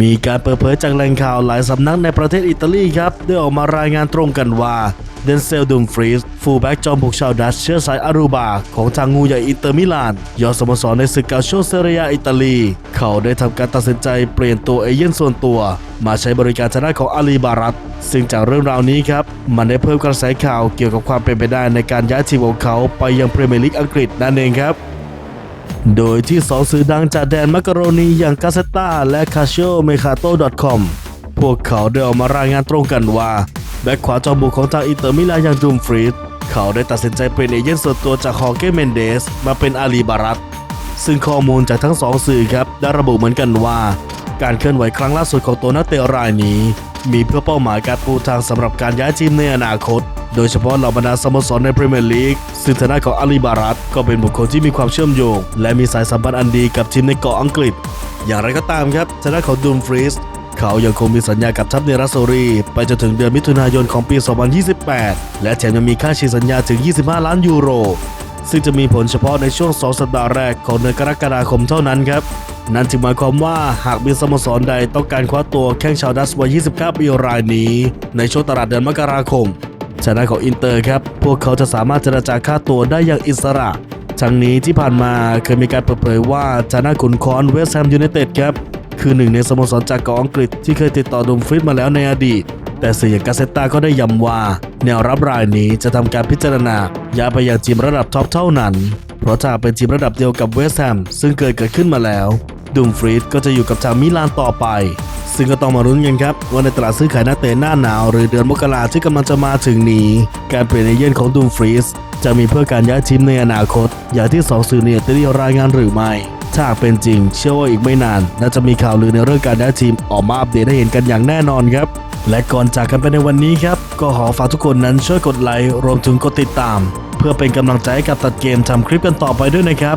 มีการเปิดเผยจากแหล่งข่าวหลายสำนักในประเทศอิตาลีครับ ได้ออกมารายงานตรงกันว่าเดนเซลดุมฟรีสฟูลแบ็กจอมบุกชาวดัชเชื้อสายอารูบา ของทางงูใหญ่อินเตอร์มิลาน ยอดสโมสรในศึกกาโชเซเรียอิตาลี เขาได้ทำการตัดสินใจเปลี่ยนตัวเอเย่นส่วนตัว มาใช้บริการทางด้านของอาลีบารัตซึ่งจากเรื่องราวนี้ครับ มันได้เพิ่มกระแสข่าวเกี่ยวกับความเป็นไปได้ในการย้ายทีมของเขาไปยังพรีเมียร์ลีกอังกฤษนั่นเองครับ โดยที่สองสื่อดังจากแดนมักกะโรนีอย่างกาเซตาและคาเช o เมคาโต .com พวกเขาได้ออกมารายงานตรงกันว่าแบ็คขวาจอมบุกของทางอินเตอร์มิลานอย่างดูมฟรีดเขาได้ตัดสินใจเป็นเอเย่นส่วนตัวจากฮอเก้เมนเดสมาเป็นอาลีบารัตซึ่งข้อมูลจากทั้งสองสื่อครับได้ระบุเหมือนกันว่า การเคลื่อนไหวครั้งล่าสุดของตัวนักเตะรายนี้ มีเพื่อเป้าหมายการปูทางสำหรับการย้ายทีมในอนาคต โดยเฉพาะเหล่าบรรดาสโมสรในพรีเมียร์ลีกซึ่งทางด้านของอาลีบารัตก็เป็นบุคคลที่มีความเชื่อมโยง และมีสายสัมพันธ์อันดีกับทีมในเกาะอังกฤษ อย่างไรก็ตามครับทางด้านของดูมฟรีสเขายังคงมีสัญญากับทัพเนรัสโซรีไปจนถึงเดือนมิถุนายนของปี 2028 และแถมยังมีค่าฉีดสัญญาถึง 25 ล้านยูโร ซึ่งจะมีผลเฉพาะในช่วง 2 สัปดาห์แรกของเดือนกรกฎาคมเท่านั้นครับ นั่นจึงหมายความว่าหากมีสโมสรใดต้องการคว้าตัวแข้งชาวดัสวัย 29 ปีรายนี้ ในช่วงตลาดเดือนมกราคมชนะของอินเตอร์ครับ พวกเขาจะสามารถเจรจาค่าตัวได้อย่างอิสระทั้งนี้ที่ผ่านมาเคยมีการเปิดเผยว่าชนะขุนคอนเวสต์แฮมยูไนเต็ดครับ คือหนึ่งในสโมสรจากเกาะอังกฤษที่เคยติดต่อดุมฟริดมาแล้วในอดีต แต่สื่ออย่างกาเซตตาก็ได้ย้ำว่า แนวรับรายนี้จะทำการพิจารณาย้ายไปยังทีมระดับท็อปเท่านั้น เพราะถ้าเป็นทีมระดับเดียวกับเวสต์แฮมซึ่งเคยเกิดขึ้นมาแล้ว ดุมฟรีดก็จะอยู่กับทางมิลานต่อไป ซึ่งก็ต้องมารุ้นกันครับ ว่าในตลาดซื้อขายนักเตะหน้าหนาว หรือเดือนมกราที่กำลังจะมาถึงนี้ การเปลี่ยนเอเย่นของดุมฟรีสจะมีเพื่อการย้ายทีมในอนาคต อย่างที่สองสื่อเนี่ยได้รายงานหรือไม่ ถ้าเป็นจริง เชื่อว่าอีกไม่นาน น่าจะมีข่าวลือในเรื่องการย้ายทีมออกมาอัปเดตให้เห็นกันอย่างแน่นอนครับและก่อนจากกันไปในวันนี้ครับ ก็ขอฝากทุกคนนั้นช่วยกดไลค์รวมถึงกดติดตาม เพื่อเป็นกำลังใจให้กับตัดเกมทำคลิปกันต่อไปด้วยนะครับ